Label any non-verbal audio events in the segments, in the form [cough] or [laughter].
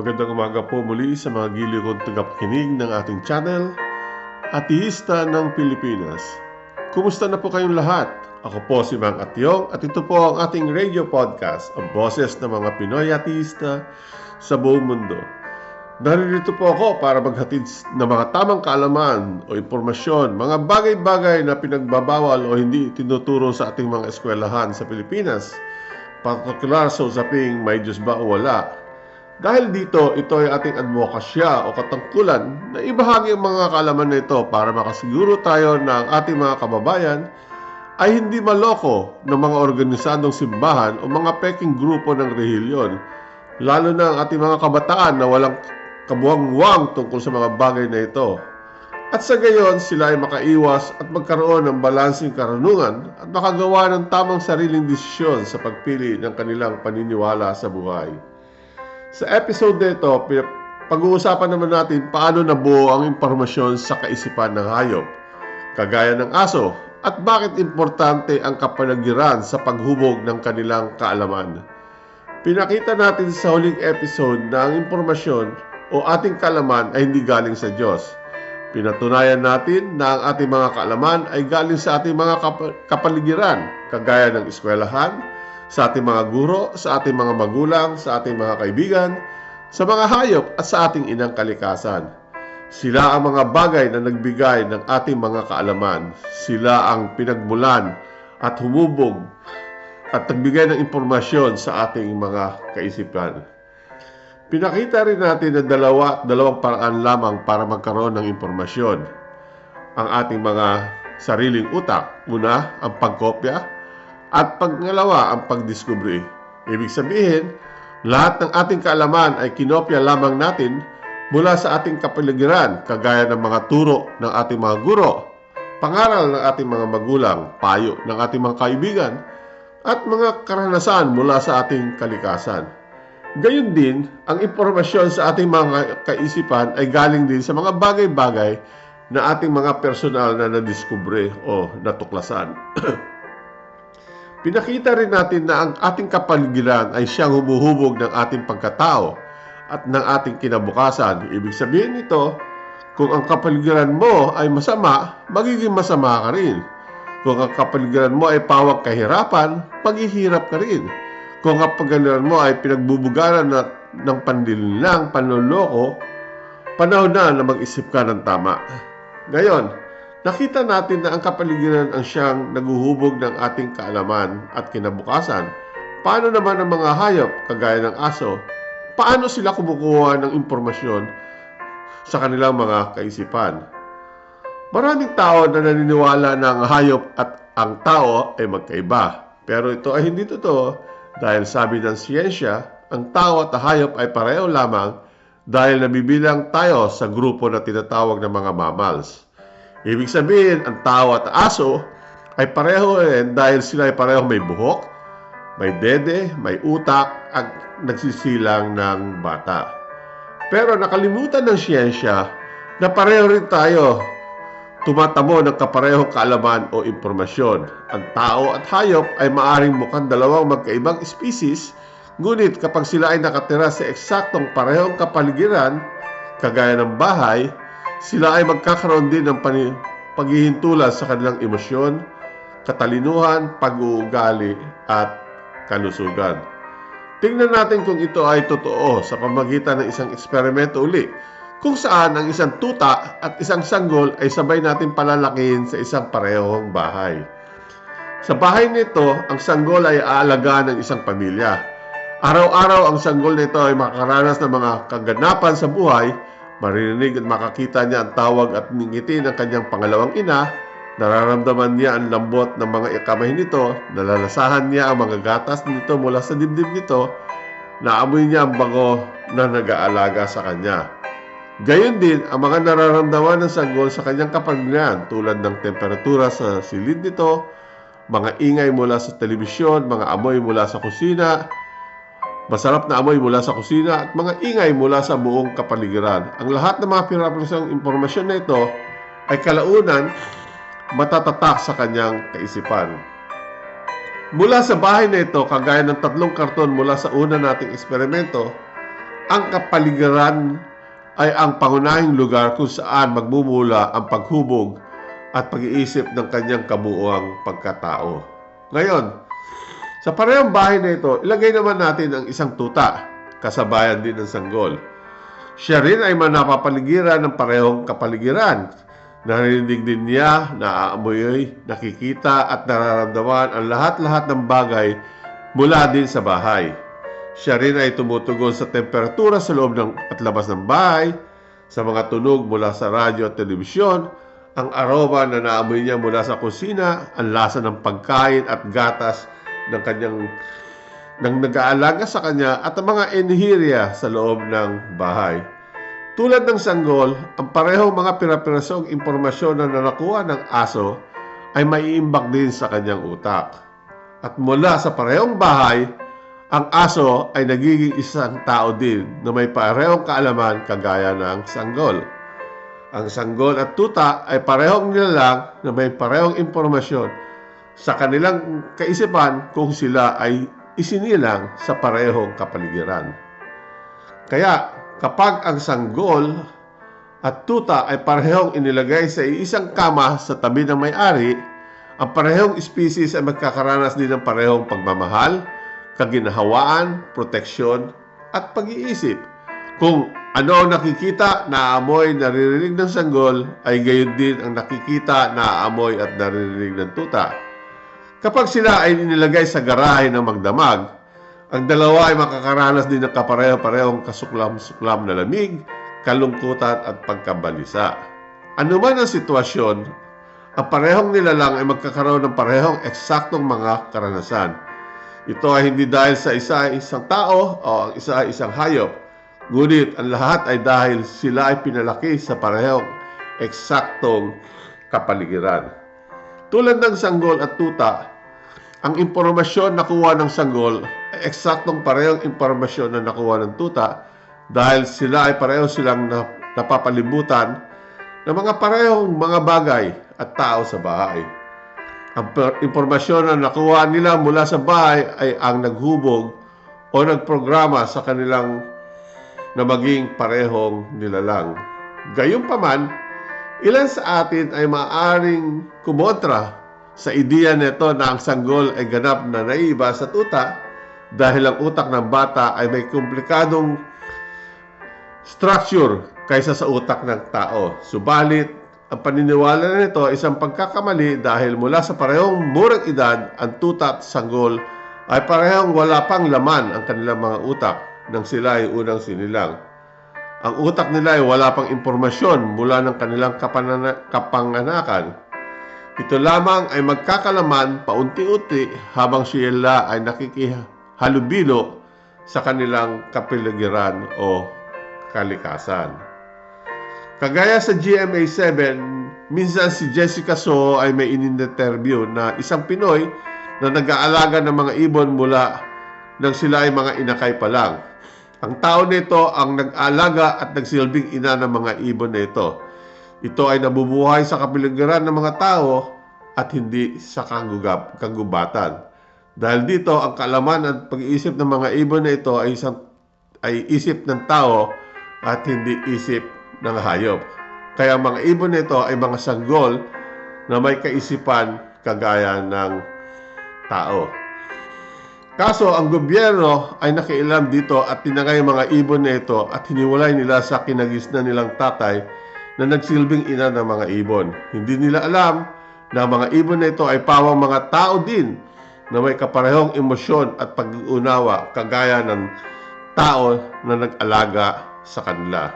Magandang umaga po muli sa mga giliw kong tagapakinig ng ating channel, Atihista ng Pilipinas. Kumusta na po kayong lahat? Ako po si Mang Atyong at ito po ang ating radio podcast, ang boses ng mga Pinoy atihista sa buong mundo. Naririto po ako para maghatid ng mga tamang kaalaman o impormasyon, mga bagay-bagay na pinagbabawal o hindi tinuturo sa ating mga eskwelahan sa Pilipinas, partikular sa usaping may Diyos ba o wala. Dahil dito, ito ay ating advokasya o katangkulan na ibahagi ang mga kaalaman na ito para makasiguro tayo na ang ating mga kababayan ay hindi maloko ng mga organisadong simbahan o mga peking grupo ng rehilyon, lalo na ang ating mga kabataan na walang kabuwang-wang tungkol sa mga bagay na ito. At sa gayon, sila ay makaiwas at magkaroon ng balansing karunungan at makagawa ng tamang sariling desisyon sa pagpili ng kanilang paniniwala sa buhay. Sa episode na ito, pin- pag-uusapan naman natin paano nabuo ang impormasyon sa kaisipan ng hayop, kagaya ng aso, at bakit importante ang kapaligiran sa paghubog ng kanilang kaalaman. Pinakita natin sa huling episode na ang impormasyon o ating kaalaman ay hindi galing sa Diyos. Pinatunayan natin na ang ating mga kaalaman ay galing sa ating mga kap- kapaligiran, kagaya ng eskwelahan, sa ating mga guro, sa ating mga magulang, sa ating mga kaibigan, sa mga hayop at sa ating inang kalikasan. Sila ang mga bagay na nagbigay ng ating mga kaalaman. Sila ang pinagmulan at humubog at nagbigay ng impormasyon sa ating mga kaisipan. Pinakita rin natin na dalawa, dalawang paraan lamang para magkaroon ng impormasyon. Ang ating mga sariling utak. Una, ang pagkopya at pangalawa, ang pagdiskubre. Ibig sabihin, lahat ng ating kaalaman ay kinopya lamang natin mula sa ating kapaligiran, kagaya ng mga turo ng ating mga guro, pangaral ng ating mga magulang, payo ng ating mga kaibigan, at mga karanasan mula sa ating kalikasan. Gayun din, ang impormasyon sa ating mga kaisipan ay galing din sa mga bagay-bagay na ating mga personal na nadiskubre o natuklasan. [clears throat] Pinakita rin natin na ang ating kapaligiran ay siyang humuhubog ng ating pagkatao at ng ating kinabukasan. Ibig sabihin nito, kung ang kapaligiran mo ay masama, magiging masama ka rin. Kung ang kapaligiran mo ay pawag kahirapan, paghihirap ka rin. Kung ang kapaligiran mo ay pinagbubugaran na, ng pandilinlang, panloloko, panahon na na mag-isip ka ng tama. Ngayon, nakita natin na ang kapaligiran ang siyang naguhubog ng ating kaalaman at kinabukasan. Paano naman ang mga hayop, kagaya ng aso, paano sila kumukuha ng impormasyon sa kanilang mga kaisipan? Maraming tao na naniniwala na ang hayop at ang tao ay magkaiba. Pero ito ay hindi totoo dahil sabi ng siyensya, ang tao at hayop ay pareho lamang dahil nabibilang tayo sa grupo na tinatawag ng mga mammals. Ibig sabihin, ang tao at aso ay pareho rin dahil sila ay pareho may buhok, may dede, may utak at nagsisilang ng bata. Pero nakalimutan ng siyensya na pareho rin tayo tumatamo ng kaparehong kaalaman o impormasyon. Ang tao at hayop ay maaring mukhang dalawang magkaibang species, ngunit kapag sila ay nakatira sa eksaktong parehong kapaligiran, kagaya ng bahay, sila ay magkakaroon din ng paghihintulan sa kanilang emosyon, katalinuhan, pag-uugali at kalusugan. Tingnan natin kung ito ay totoo sa pamagitan ng isang eksperimento uli kung saan ang isang tuta at isang sanggol ay sabay natin palalakihin sa isang parehong bahay. Sa bahay nito, ang sanggol ay aalagaan ng isang pamilya. Araw-araw ang sanggol nito ay makakaranas ng mga kaganapan sa buhay, maririnig at makakita niya ang tawag at ngiti ng kanyang pangalawang ina, nararamdaman niya ang lambot ng mga kamay nito, nalalasahan niya ang mga gatas nito mula sa dibdib nito, naamoy niya ang bango na nag-aalaga sa kanya. Gayon din ang mga nararamdaman ng sanggol sa kanyang kapamilyan tulad ng temperatura sa silid nito, mga ingay mula sa telebisyon, mga amoy mula sa kusina, masarap na amoy mula sa kusina at mga ingay mula sa buong kapaligiran. Ang lahat ng mga pinapasang impormasyon na ito ay kalaunan matatatak sa kanyang kaisipan. Mula sa bahay na ito, kagaya ng tatlong karton mula sa una nating eksperimento, ang kapaligiran ay ang pangunahing lugar kung saan magmumula ang paghubog at pag-iisip ng kanyang kabuuang pagkatao. Ngayon, sa parehong bahay na ito, ilagay naman natin ang isang tuta, kasabayan din ng sanggol. Siya rin ay manapapaligiran ng parehong kapaligiran. Narinig din niya, naaamoy, nakikita at nararamdaman ang lahat-lahat ng bagay mula din sa bahay. Siya rin ay tumutugon sa temperatura sa loob ng at labas ng bahay, sa mga tunog mula sa radyo at telebisyon, ang aroma na naamoy niya mula sa kusina, ang lasa ng pagkain at gatas ng kanyang ng nag-aalaga sa kanya at ang mga enhirya sa loob ng bahay. Tulad ng sanggol, ang parehong mga pirapirasong impormasyon na nakuha ng aso ay maiimbak din sa kanyang utak. At mula sa parehong bahay, ang aso ay nagiging isang tao din na may parehong kaalaman kagaya ng sanggol. Ang sanggol at tuta ay parehong nilalang na may parehong impormasyon sa kanilang kaisipan kung sila ay isinilang sa parehong kapaligiran. Kaya kapag ang sanggol at tuta ay parehong inilagay sa isang kama sa tabi ng may-ari, ang parehong species ay magkakaranas din ng parehong pagmamahal, kaginhawaan, proteksyon, at pag-iisip. Kung ano ang nakikita, naaamoy, naririnig ng sanggol, ay gayon din ang nakikita, naaamoy at naririnig ng tuta. Kapag sila ay inilagay sa garahe ng magdamag, ang dalawa ay makakaranas din ng kapareho-parehong kasuklam-suklam na lamig, kalungkutan at pagkabalisa. Ano man ang sitwasyon, ang parehong nilalang ay magkakaroon ng parehong eksaktong mga karanasan. Ito ay hindi dahil sa isa ay isang tao o ang isa ay isang hayop, ngunit ang lahat ay dahil sila ay pinalaki sa parehong eksaktong kapaligiran. Tulad ng sanggol at tuta, ang impormasyon na nakuha ng sanggol ay eksaktong parehong impormasyon na nakuha ng tuta dahil sila ay pareho silang na, napapalibutan ng mga parehong mga bagay at tao sa bahay. Ang impormasyon na nakuha nila mula sa bahay ay ang naghubog o nagprograma sa kanilang na maging parehong nilalang. Gayunpaman, ilan sa atin ay maaaring kumontra sa ideya nito na ang sanggol ay ganap na naiba sa tuta dahil ang utak ng bata ay may komplikadong structure kaysa sa utak ng tao. Subalit, ang paniniwala nito ay isang pagkakamali dahil mula sa parehong murang edad, ang tuta at sanggol ay parehong wala pang laman ang kanilang mga utak nang sila ay unang sinilang. Ang utak nila ay wala pang impormasyon mula ng kanilang kapanganakan. Ito lamang ay magkakalaman paunti-unti habang sila ay nakikihalubilo sa kanilang kapiligiran o kalikasan. Kagaya sa GMA7, minsan si Jessica So ay may in-interview na isang Pinoy na nag-aalaga ng mga ibon mula nang sila ay mga inakay pa lang. Ang tao nito ang nag-alaga at nagsilbing ina ng mga ibon na ito. Ito ay nabubuhay sa kapiligiran ng mga tao at hindi sa kanggugab, kanggubatan. Dahil dito, ang kaalaman at pag-iisip ng mga ibon na ito ay isang ay isip ng tao at hindi isip ng hayop. Kaya mga ibon nito ay mga sanggol na may kaisipan kagaya ng tao. Kaso ang gobyerno ay nakialam dito at tinangay ang mga ibon na ito at hiniwalay nila sa kinagisna nilang tatay na nagsilbing ina ng mga ibon. Hindi nila alam na mga ibon na ito ay pawang mga tao din na may kaparehong emosyon at pag-uunawa kagaya ng tao na nag-alaga sa kanila.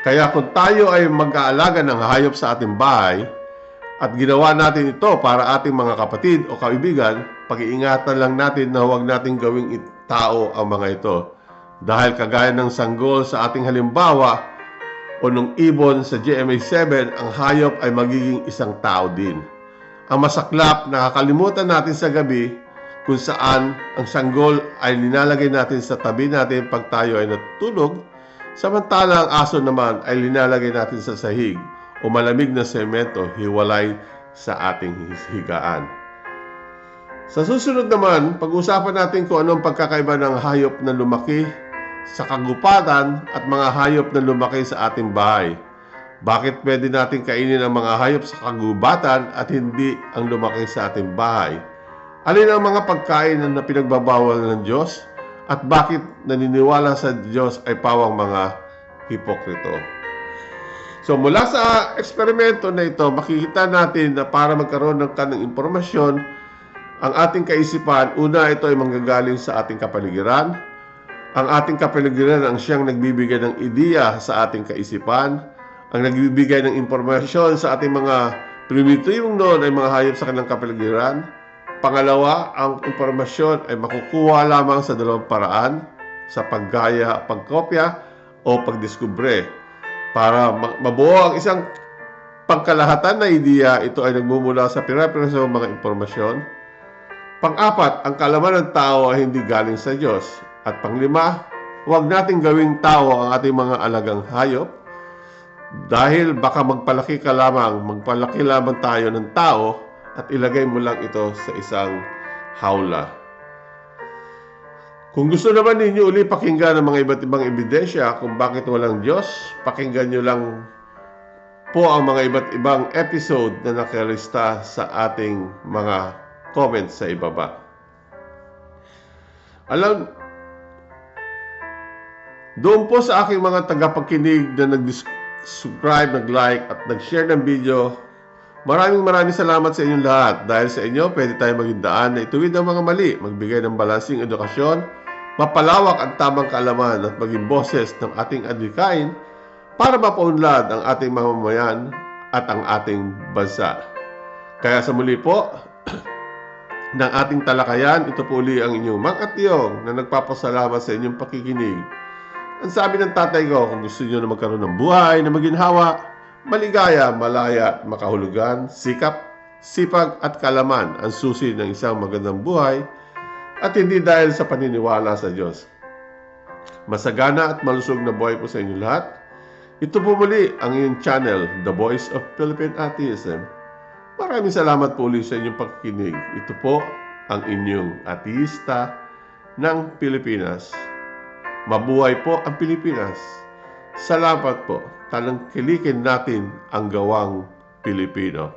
Kaya kung tayo ay mag-aalaga ng hayop sa ating bahay at ginawa natin ito para ating mga kapatid o kaibigan, pag-iingatan lang natin na huwag nating gawing tao ang mga ito. Dahil kagaya ng sanggol sa ating halimbawa o nung ibon sa GMA7, ang hayop ay magiging isang tao din. Ang masaklap, nakakalimutan natin sa gabi kung saan ang sanggol ay linalagay natin sa tabi natin pag tayo ay natutulog, samantala ang aso naman ay linalagay natin sa sahig o malamig na semento hiwalay sa ating higaan. Sa susunod naman, pag-usapan natin kung anong pagkakaiba ng hayop na lumaki sa kagupatan at mga hayop na lumaki sa ating bahay? Bakit pwede natin kainin ang mga hayop sa kagubatan at hindi ang lumaki sa ating bahay? Alin ang mga pagkain na pinagbabawal ng Diyos? At bakit naniniwala sa Diyos ay pawang mga hipokrito? So mula sa eksperimento na ito, makikita natin na para magkaroon ng kanang impormasyon, ang ating kaisipan, una ito ay manggagaling sa ating kapaligiran. Ang ating kapaligiran ang siyang nagbibigay ng ideya sa ating kaisipan. Ang nagbibigay ng impormasyon sa ating mga primitibong noon ay mga hayop sa kanilang kapaligiran. Pangalawa, ang impormasyon ay makukuha lamang sa dalawang paraan, sa paggaya, pagkopya, o pagdiskubre. Para ma- mabuo ang isang pagkalahatan na ideya, ito ay nagmumula sa pira-pirasong mga impormasyon. Pang-apat, ang kalaman ng tao ay hindi galing sa Diyos. At panglima, huwag nating gawing tao ang ating mga alagang hayop dahil baka magpalaki ka lamang, magpalaki lamang tayo ng tao at ilagay mo lang ito sa isang hawla. Kung gusto naman ninyo uli pakinggan ang mga iba't ibang ebidensya kung bakit walang Diyos, pakinggan nyo lang po ang mga iba't ibang episode na nakalista sa ating mga comments sa ibaba. Alam, doon po sa aking mga tagapakinig na nag-subscribe, nag-like at nag-share ng video, maraming maraming salamat sa inyong lahat. Dahil sa inyo, pwede tayo maging daan na ituwid ang mga mali, magbigay ng balansing edukasyon, mapalawak ang tamang kaalaman at maging boses ng ating adhikain para mapaunlad ang ating mamamayan at ang ating bansa. Kaya sa muli po, [clears throat] ng ating talakayan, ito po uli ang inyong Mang Atyong na nagpapasalamat sa inyong pakikinig. Ang sabi ng tatay ko, kung gusto niyo na magkaroon ng buhay na maginhawa, maligaya, malaya, at makahulugan, sikap, sipag at kalaman ang susi ng isang magandang buhay at hindi dahil sa paniniwala sa Diyos. Masagana at malusog na buhay po sa inyo lahat. Ito po muli ang inyong channel, The Voice of Philippine Atheism. Maraming salamat po ulit sa inyong pakikinig. Ito po ang inyong ateista ng Pilipinas. Mabuhay po ang Pilipinas. Salamat po. Talang kilikin natin ang gawang Pilipino.